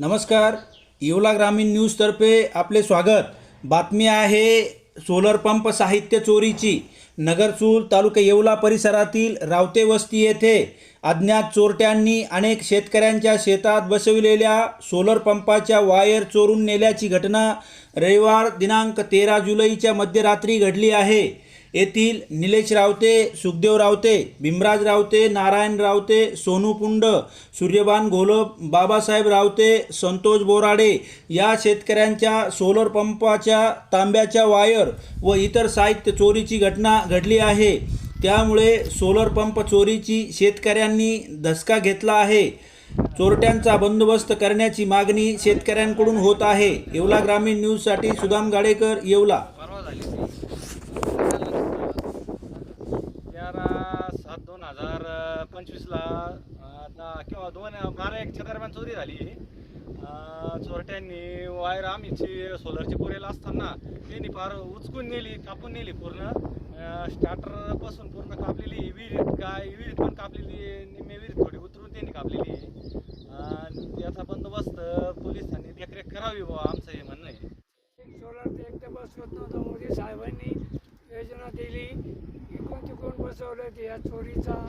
नमस्कार. येवला ग्रामीण न्यूजतर्फे आपले स्वागत. बातमी आहे सोलर पंप साहित्य चोरीची. नगरसूल तालुका येवला परिसरातील रावते वस्ती येथे अज्ञात चोरट्यांनी अनेक शेतकऱ्यांच्या शेतात बसविलेल्या सोलर पंपाच्या वायर चोरून नेल्याची घटना रविवार दिनांक तेरा जुलैच्या मध्यरात्री घडली आहे. येथील निलेश रावते सुखदेव रावते भीमराज रावते नारायण रावते सोनू पुंड सूर्यबान घोलप बाबासाहेब रावते संतोष बोराडे या शेतकऱ्यांच्या सोलर पंपाच्या तांब्याच्या वायर व इतर साहित्य चोरीची घटना घडली आहे. त्यामुळे सोलर पंप चोरीची शेतकऱ्यांनी धसका घेतला आहे. चोरट्यांचा बंदोबस्त करण्याची मागणी शेतकऱ्यांकडून होत आहे. येवला ग्रामीण न्यूजसाठी सुदाम गाडेकर येवला परवा झाली ती तेरा सात दोन हजार पंचवीसला आता किंवा दोन बारा एकच्या दरम्यान चोरी झाली. चोरट्यांनी वायर आम्हीची सोलरची पुरेल असताना त्यांनी फार उचकून नेली कापून नेली पूर्ण. स्टार्टरपासून पूर्ण कापलेली विहिरीत काय विहिरीत पण कापलेली निम्मे विहिरीत थोडी उतरून त्यांनी कापलेली. आणि याचा बंदोबस्त पोलिसांनी देखरेख करावी बुवा आमचं हे म्हणणं आहे. सोलार एकदा बसवत नव्हतं मोदी साहेबांनी योजना दिली. इकडून तिकडून बसवलं ते या चोरीचा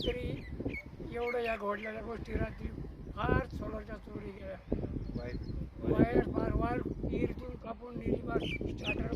रात्री एवढं या घडलेल्या गोष्टी रात्री फार सोलारच्या चोरी गेल्या वायर फार वाढ इरतून कापून नेली फार स्टार्टर